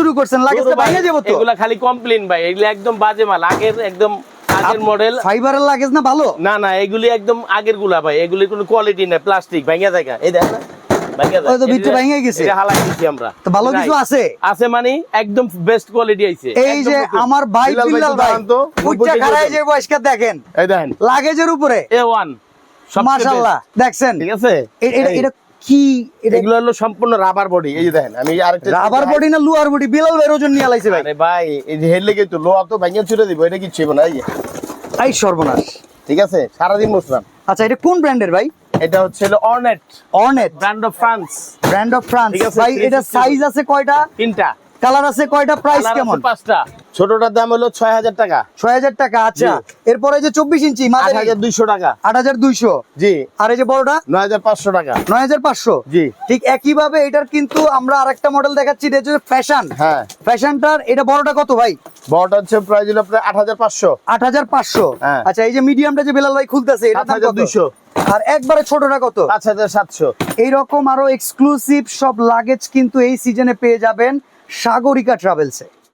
শুরু করছেন লাগেজটা ভাঙে যাব তো। এগুলা খালি কমপ্লেন ভাই এগুলো একদম বাজে মাল আগের একদম আগের মডেল ফাইবারের লাগেজ না ভালো? না না এগুলি একদম আগেরগুলা ভাই এগুলি কোনো কোয়ালিটি না প্লাস্টিক ভাঙা জায়গা এই দেখ না ভাঙা তো ভিতরে ভাঙা গেছে। এটা হালাই দিছি আমরা। তো ভালো কিছু আছে? আছে মানে একদম বেস্ট কোয়ালিটি আইছে। এই যে আমার ভাই বিলাল বিল্লাল ভাই দাঁড়ান তো, উচ্চা উপরে খাড়ায় বসেন। যে বয়স্কা দেখেন। এই দেখেন। লাগেজের উপরে। এ ওয়ান মাশাআল্লাহ দেখছেন? ঠিক আছে? এটা এটা কি এগুলো হলো সম্পূর্ণ রাবার বডি এই যে দেখেন আমি আরেকটা রাবার বডি না লুয়ার বডি বিলাল ভাই ওজন নিয়ে আলাইছে ভাই। আরে ভাই এই যে হেড লেগে তো লোয়া তো ভাঙিয়ে ছুড়ে দিব এটা কিচ্ছু না এই। এই সর্বনাশ। ঠিক আছে সারাদিন বসলাম। আচ্ছা এটা কোন ব্র্যান্ডের ভাই? এটা হচ্ছে ornate ornate brand of France brand of France ভাই এটা সাইজ আছে কয়টা? তিনটা। কালার আছে কয়টা? প্রাইস কেমন? পাঁচটা। ছোটটার দাম হলো ছয় হাজার টাকা। ছয় হাজার টাকা আচ্ছা। এরপরে যে চব্বিশ ইঞ্চি আট হাজার দুইশো টাকা। আট হাজার দুইশো। জি। আর এই যে বড়টা? নয় হাজার পাঁচশো টাকা। নয় হাজার পাঁচশো। জি। ঠিক একই ভাবে এটার কিন্তু আমরা আরেকটা মডেল দেখাচ্ছি এটা হচ্ছে ফ্যাশন হ্যাঁ। ফ্যাশনটার এটা বড়টা কত ভাই? বড়টা হচ্ছে প্রাইস হলো প্রায় আট হাজার পাঁচশো। আট হাজার পাঁচশো। হ্যাঁ। আচ্ছা এই যে মিডিয়ামটা যে বেলাল ভাই খুলতেছে এটা সাত হাজার দুইশো। আর একবারে ছোটটা কত? পাঁচ হাজার সাতশো। এইরকম আরও এক্সক্লুসিভ সব লাগেজ কিন্তু এই সিজনে পেয়ে যাবেন সাগরিকা ট্রাভেলসে